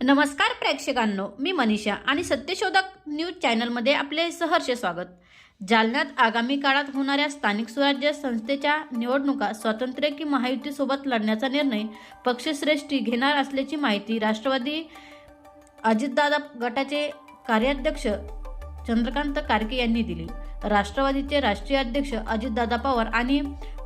नमस्कार प्रेक्षकांनो मी मनीषा आणि सत्यशोधक न्यूज चॅनलमध्ये आपले सहर्ष स्वागत. जालन्यात आगामी काळात होणाऱ्या स्थानिक स्वराज्य संस्थेच्या निवडणुका स्वातंत्र्य की महायुतीसोबत लढण्याचा निर्णय पक्षश्रेष्ठी घेणार असल्याची माहिती राष्ट्रवादी अजितदादा गटाचे कार्याध्यक्ष चंद्रकांत कारके यांनी दिली. राष्ट्रवादीचे राष्ट्रीय अध्यक्ष अजितदादा पवार आणि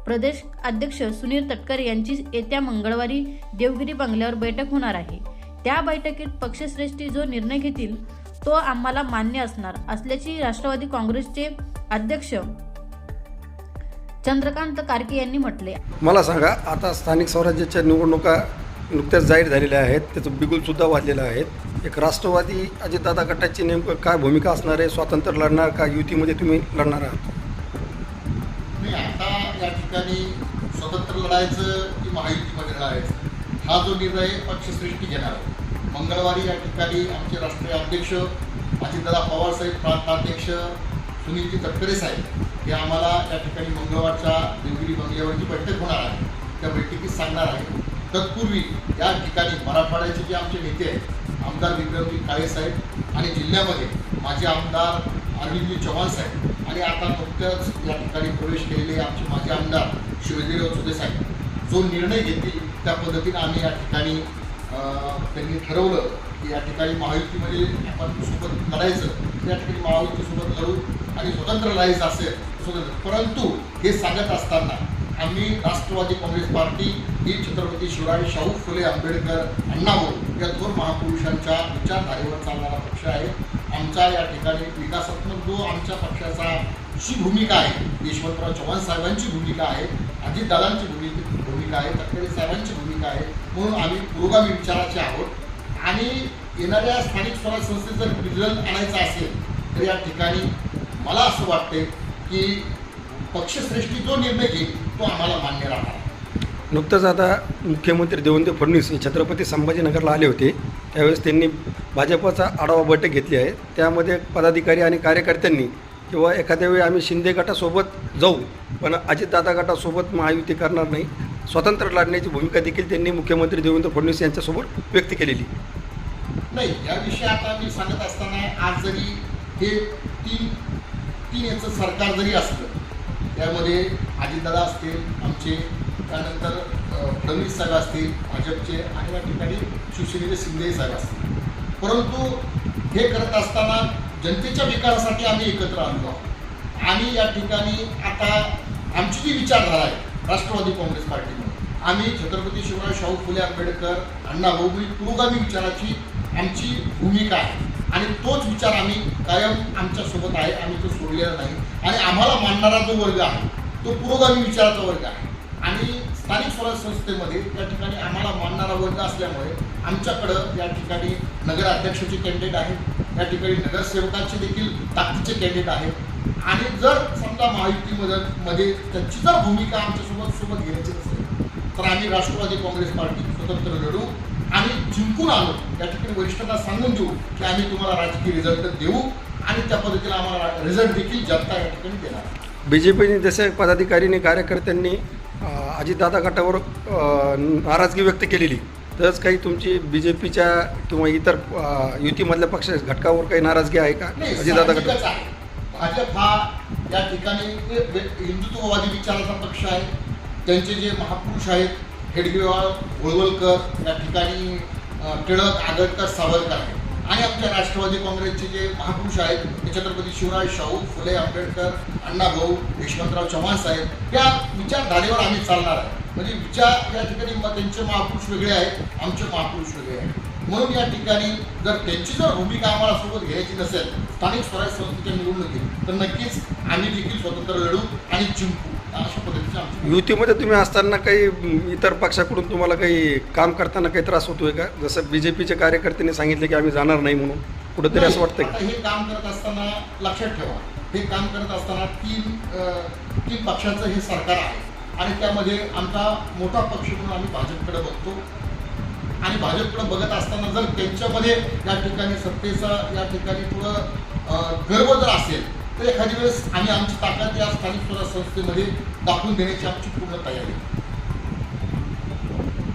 प्रदेश अध्यक्ष सुनील तटकरे यांची येत्या मंगळवारी देवगिरी बंगल्यावर बैठक होणार आहे. त्या बैठकीत पक्षश्रेष्ठी जो निर्णय घेतील तो आम्हाला मान्य असणार असल्याची राष्ट्रवादी काँग्रेसचे अध्यक्ष चंद्रकांत कारके यांनी म्हटले मला सांगा आता स्थानिक स्वराज्याच्या निवडणुका नुकत्याच जाहीर झालेल्या आहेत त्याचं बिगुलसुद्धा वाजलेलं आहे. एक राष्ट्रवादी अजितदादा गटाची नेमकं काय भूमिका असणार आहे? स्वातंत्र्य लढणार का? युतीमध्ये तुम्ही लढणार आहात? नाही आता या ठिकाणी स्वतंत्र लढायचं की महायुतीमध्ये लढायचं हा जो निर्णय पक्षश्रेष्ठी घेणार आहे. मंगळवारी या ठिकाणी आमचे राष्ट्रीय अध्यक्ष अजितदादा पवारसाहेब प्रांताध्यक्ष सुनीलजी तटकरे साहेब हे आम्हाला या ठिकाणी मंगळवारच्या देवगिरी बंगल्यावरची बैठक होणार आहे. त्या बैठकीत सांगणार आहे. तत्पूर्वी या ठिकाणी मराठवाड्याचे जे आमचे नेते आहेत आमदार विक्रमजी काळे साहेब आणि जिल्ह्यामध्ये माझे आमदार अरविंदजी चव्हाण साहेब आणि आता नुकत्याच या ठिकाणी प्रवेश केलेले आमचे माजी आमदार शिवेंद्रराव चुदे साहेब जो निर्णय घेतील त्या पद्धतीने आम्ही या ठिकाणी त्यांनी ठरवलं की या ठिकाणी महायुतीमध्ये आपण सोबत लढायचं. त्या ठिकाणी महायुतीसोबत लढू आणि स्वतंत्र लढायचं असेल स्वतंत्र. परंतु हे सांगत असताना आम्ही राष्ट्रवादी काँग्रेस पार्टी ही छत्रपती शिवराय शाहू फुले आंबेडकर अण्णाभाऊ या दोन महापुरुषांच्या विचारधारेवर चालणारा पक्ष आहे. आमचा या ठिकाणी विकासात्मक जो आमच्या पक्षाचा जी भूमिका आहे यशवंतराव चव्हाण साहेबांची भूमिका आहे अजितदादांची भूमिका भूमिका आहे तटकरे साहेबांची भूमिका आहे. म्हणून आम्ही पुरोगामी विचाराचे आहोत. आणि येणाऱ्या स्थानिक स्वराज संस्थेत जर रिझल्ट आणायचा असेल तर या ठिकाणी मला असं वाटते की पक्षश्रेष्ठी जो निर्णय घेईल तो आम्हाला मान्य राहणार. नुकतंच आता मुख्यमंत्री देवेंद्र फडणवीस हे छत्रपती संभाजीनगरला आले होते. त्यावेळेस त्यांनी भाजपचा आढावा बैठक घेतली आहे. त्यामध्ये पदाधिकारी आणि कार्यकर्त्यांनी किंवा एखाद्या वेळी आम्ही शिंदे गटासोबत जाऊ पण अजितदादा गटासोबत महायुती करणार नाही. स्वतंत्र लढण्याची भूमिका देखील त्यांनी मुख्यमंत्री देवेंद्र फडणवीस यांच्यासोबत व्यक्त केलेली. नाही याविषयी आता मी सांगत असताना आज जरी हे तीन तीन याचं सरकार जरी असलं त्यामध्ये अजितदादा असतील आमचे त्यानंतर फडणवीस साहेब असतील भाजपचे आणि या ठिकाणी शिवसेनेचे शिंदे साहेब असतील. परंतु हे करत असताना जनतेच्या विकासासाठी आम्ही एकत्र आलो आहोत. आणि या ठिकाणी आता आमची जी विचारधारा आहे राष्ट्रवादी काँग्रेस पार्टीमध्ये आम्ही छत्रपती शिवराय शाहू फुले आंबेडकर अण्णाभाऊ ही पुरोगामी विचाराची आमची भूमिका आहे. आणि तोच विचार आम्ही कायम आमच्यासोबत आहे. आम्ही तो सोडलेला नाही. आणि आम्हाला मानणारा जो वर्ग आहे तो पुरोगामी विचाराचा वर्ग आहे. आणि स्थानिक स्वराज संस्थेमध्ये त्या ठिकाणी आम्हाला मानणारा वर्ग असल्यामुळे आमच्याकडं या ठिकाणी नगराध्यक्षाचे कॅन्डिडेट आहेत. या ठिकाणी नगरसेवकाचे देखील ताकदीचे कॅन्डिडेट आहेत. आणि जर समजा महायुतीमध्ये मध्ये त्यांची जर भूमिका आमच्यासोबत सोबत घेण्याची असेल तर आम्ही राष्ट्रवादी काँग्रेस पार्टी स्वतंत्र लढू आणि जिंकून आलो. या ठिकाणी वरिष्ठांना सांगून देऊ की आम्ही तुम्हाला राजकीय रिझल्ट देऊ आणि त्या पद्धतीने आम्हाला रिझल्ट देखील जनता या ठिकाणी देणार. बी जे पीने जसे पदाधिकाऱ्यांनी कार्यकर्त्यांनी अजितदादा गटावर नाराजगी व्यक्त केलेली. तरच काही तुमची बी जे पीच्या किंवा इतर युतीमधल्या पक्ष घटकावर काही नाराजगी आहे का? अजितदादा गट साहजिकच आहे. भाजप हा या ठिकाणी हिंदुत्ववादी विचाराचा पक्ष आहे. त्यांचे जे महापुरुष आहेत हेडगेवाळ होळवळकर या ठिकाणी टिळक आगरकर सावरकर आहेत. आणि आमच्या राष्ट्रवादी काँग्रेसचे जे महापुरुष आहेत ते छत्रपती शिवराज शाहू फुले आंबेडकर अण्णाभाऊ यशवंतराव चव्हाण साहेब या विचारधारेवर आम्ही चालणार आहे. म्हणजे विचार या ठिकाणी त्यांचे महापुरुष वेगळे आहेत आमचे महापुरुष वेगळे आहेत. म्हणून या ठिकाणी जर त्यांची जर भूमिका आम्हाला सोबत घ्यायची नसेल स्थानिक स्वराज्य संस्थेच्या निवडणुकीत तर नक्कीच आम्ही देखील स्वतंत्र लढू आणि जिंकू. अशा पद्धतीची आमची युतीमध्ये तुम्ही असताना काही इतर पक्षाकडून तुम्हाला काही काम करताना काही त्रास होतोय का? जसं बी जे पीच्या कार्यकर्त्यांनी सांगितले की आम्ही जाणार नाही म्हणून. कुठंतरी असं वाटतं हे काम करत असताना लक्षात ठेवा. हे काम करत असताना तीन तीन पक्षाचं हे सरकार आहे. आणि त्यामध्ये आमचा मोठा पक्ष म्हणून आम्ही भाजपकडे बघतो. आणि भाजपकडे बघत असताना जर त्यांच्यामध्ये या ठिकाणी सत्तेचा या ठिकाणी थोडं गर्व जर असेल तर एखादी वेळेस आम्ही आमची ताकद या स्थानिक स्वराज संस्थेमध्ये दाखवून देण्याची आमची पूर्ण तयारी आहे.